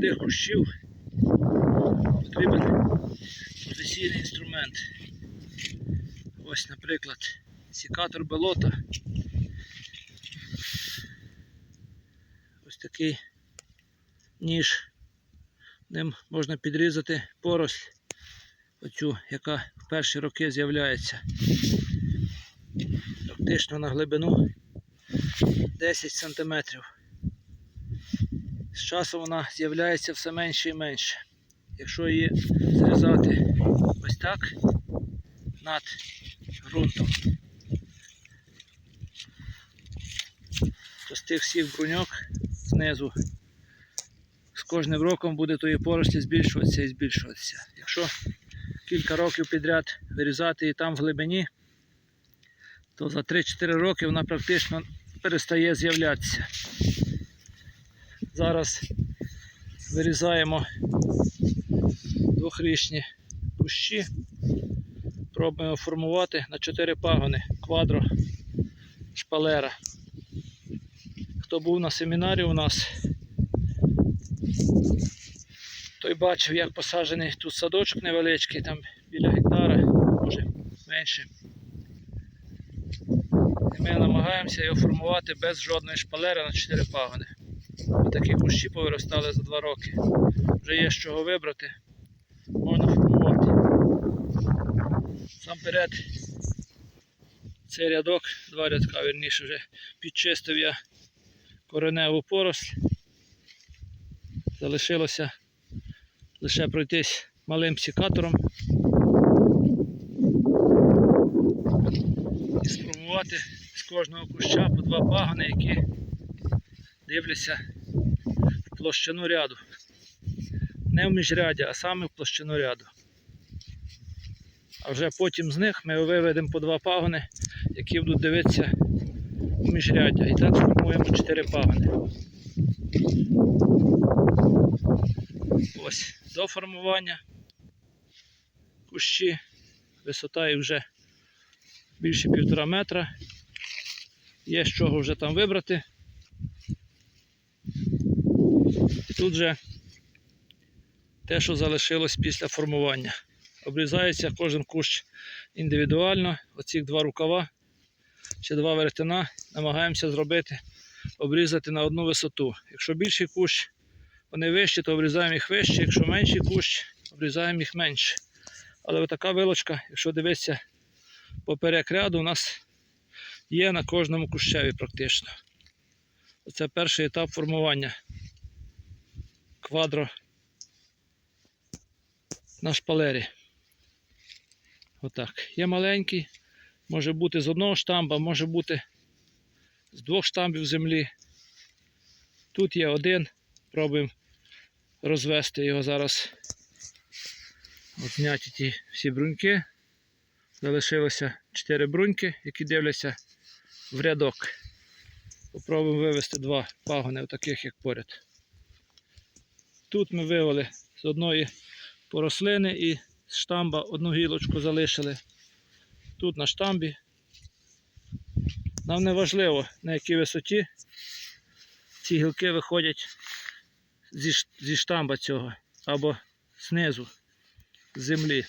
молодих кущів потрібен професійний інструмент. Ось, наприклад, сікатор белота. Ось такий ніж. Ним можна підрізати поросль, оцю, яка в перші роки з'являється. Практично на глибину 10 см. З часом вона з'являється все менше і менше. Якщо її зрізати ось так над ґрунтом, то з тих всіх бруньок знизу з кожним роком буде тої порослі збільшуватися і збільшуватися. Якщо кілька років підряд вирізати її там в глибині, то за 3-4 роки вона практично перестає з'являтися. Зараз вирізаємо двохрічні кущі, пробуємо формувати на 4 пагони квадро шпалера. Хто був на семінарі у нас, той бачив, як посаджений тут садочок невеличкий, там біля гектара, може менше. І ми намагаємося його формувати без жодної шпалери на 4 пагони. Такі кущі повиростали за 2 роки. Вже є з чого вибрати, можна формувати. Сам перед цей рядок, два рядка, вірніше вже підчистив я кореневу поросль. Залишилося лише пройтись малим сікатором і сформувати з кожного куща по два пагони, які дивляться в площину ряду. Не в міжряддя, а саме в площину ряду. А вже потім з них ми виведемо по два пагони, які будуть дивитися в міжряддя. І так сформуємо чотири пагони. Ось до формування кущі. Висота вже більше півтора метра. Є з чого вже там вибрати. Тут вже те, що залишилось після формування. Обрізається кожен кущ індивідуально. Оці два рукава чи два веретена намагаємося зробити, обрізати на одну висоту. Якщо більший кущ, вони вищі, то обрізаємо їх вище, якщо менший кущ, обрізаємо їх менше. Але отака вилочка, якщо дивитися поперек ряду, у нас є на кожному кущеві практично. Це перший етап формування квадро на шпалері. Отак. Є маленький, може бути з одного штамба, може бути з двох штамбів землі. Тут є один, пробуємо розвести його зараз. От зняті ті всі бруньки. Залишилося 4 бруньки, які дивляться в рядок. Попробуємо вивести два пагони, таких як поряд. Тут ми вивели з одної порослини і з штамба одну гілочку залишили. Тут на штамбі. Нам не важливо на якій висоті ці гілки виходять зі, зі штамба цього або знизу з землі.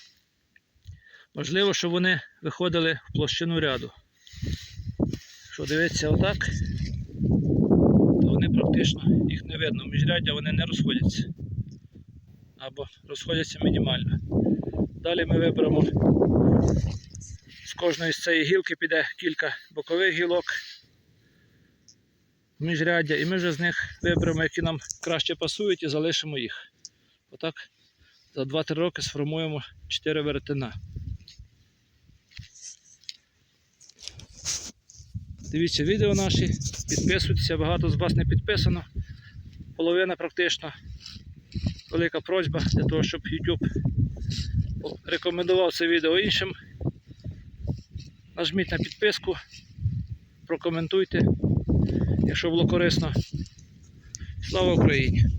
Важливо, щоб вони виходили в площину ряду. Якщо дивитися отак, практично їх не видно. Міжряддя вони не розходяться. Або розходяться мінімально. Далі ми виберемо з кожної з цієї гілки піде кілька бокових гілок міжряддя, і ми вже з них виберемо, які нам краще пасують, і залишимо їх. Отак за 2-3 роки сформуємо 4 веретена. Дивіться відео наші, підписуйтеся, багато з вас не підписано. Половина практично. Велика просьба для того, щоб YouTube рекомендував це відео іншим. Нажміть на підписку, прокоментуйте, якщо було корисно. Слава Україні!